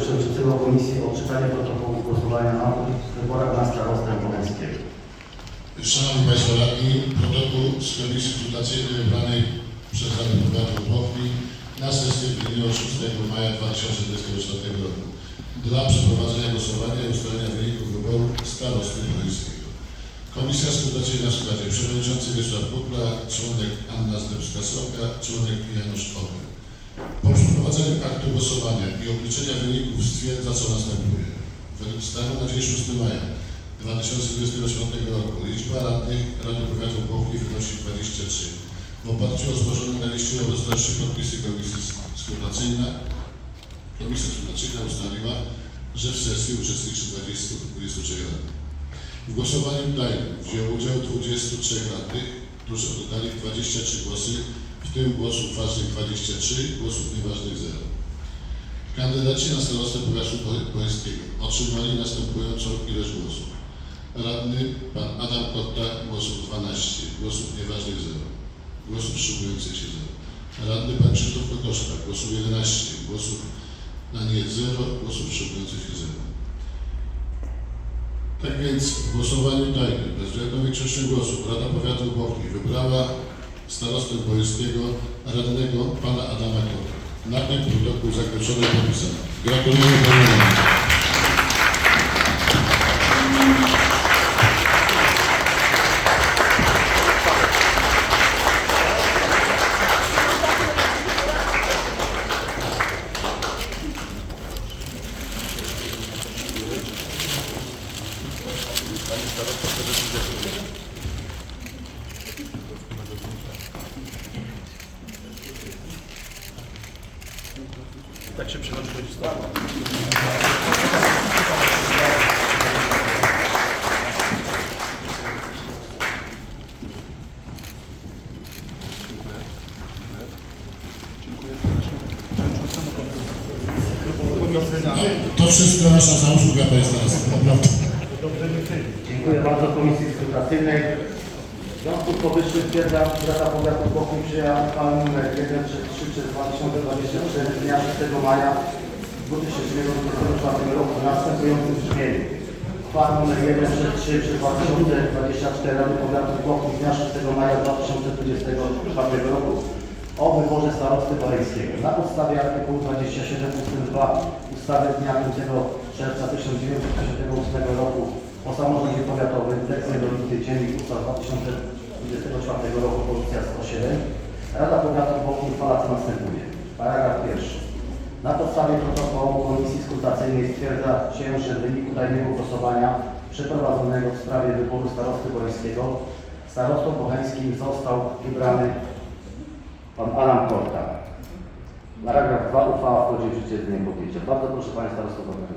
Przewodniczącego komisji o odczytanie protokołu głosowania na wyborach na starostę Boleńskiego. Szanowni Państwo Radni, protokół z Komisji Konsultacyjnej wybranej przez Radę Powiatu Bochni na sesję w dniu 6 maja 2024 roku dla przeprowadzenia głosowania i ustalenia wyników wyboru starosty Boleńskiego. Komisja Skrutacyjna w składzie przewodniczący Wiesław Kukla, członek Anna Zdebska-Soka, członek Janusz Oker. Po przeprowadzeniu aktu głosowania i obliczenia wyników stwierdza, co następuje. Według stanu na dzień 6 maja 2024 roku liczba radnych Rady Powiatu Bochni wynosi 23. W oparciu o złożone na liście obecności podpisy Komisji Skrutacyjna, Komisja Skrutacyjna ustaliła, że w sesji uczestniczy 20, 23 radnych. W głosowaniu tajnym wzięło udział 23 radnych, którzy oddali 23 głosy, w tym głosów ważnych 23, głosów nieważnych 0. Kandydaci na starostę powiatu bońskiego otrzymali następującą ilość głosów. Radny pan Adam Kotta głosów 12, głosów nieważnych 0, głosów wstrzymujących się 0. Radny pan Krzysztof Kokoszka głosów 11, głosów na nie 0, głosów wstrzymujących się 0. Tak więc w głosowaniu tajnym bezwzględną większością głosów Rada Powiatu Bochni wybrała starostę bońskiego radnego pana Adama Kotta. Na tym protokół zakończony i podpisany. Gratuluję panu. radnemu. Tak się przychodzi do historii. To wszystko nasza zasługa to jest teraz naprawdę. Dziękuję bardzo Komisji Skrutacyjnej. W związku z powyższym stwierdzam, że Rada Powiatu Bochum przyjęła uchwałę nr 133 przez 2024 z dnia 6 maja 2024 roku w następującym brzmieniu. Uchwała nr 133 przez 2024 Rady Powiatu Bochum z dnia 6 maja 2024 roku o wyborze starosty boleńskiego. Na podstawie artykułu 27 ust. 2 ustawy z dnia 5 czerwca 1958 roku o samorządzie powiatowym, tekst jednolity dziennik ustaw 2024 roku, pozycja 107. Rada Powiatu Bochum uchwala co następuje. Paragraf pierwszy. Na podstawie protokołu Komisji Skrutacyjnej stwierdza się, że w wyniku tajnego głosowania przeprowadzonego w sprawie wyboru starosty boleńskiego starostą bocheńskim został wybrany Pan Alan Korta. Paragraf 2. Uchwała wchodzi w życie z dniem podjęcia. Bardzo proszę Panie Starosto Wodnego.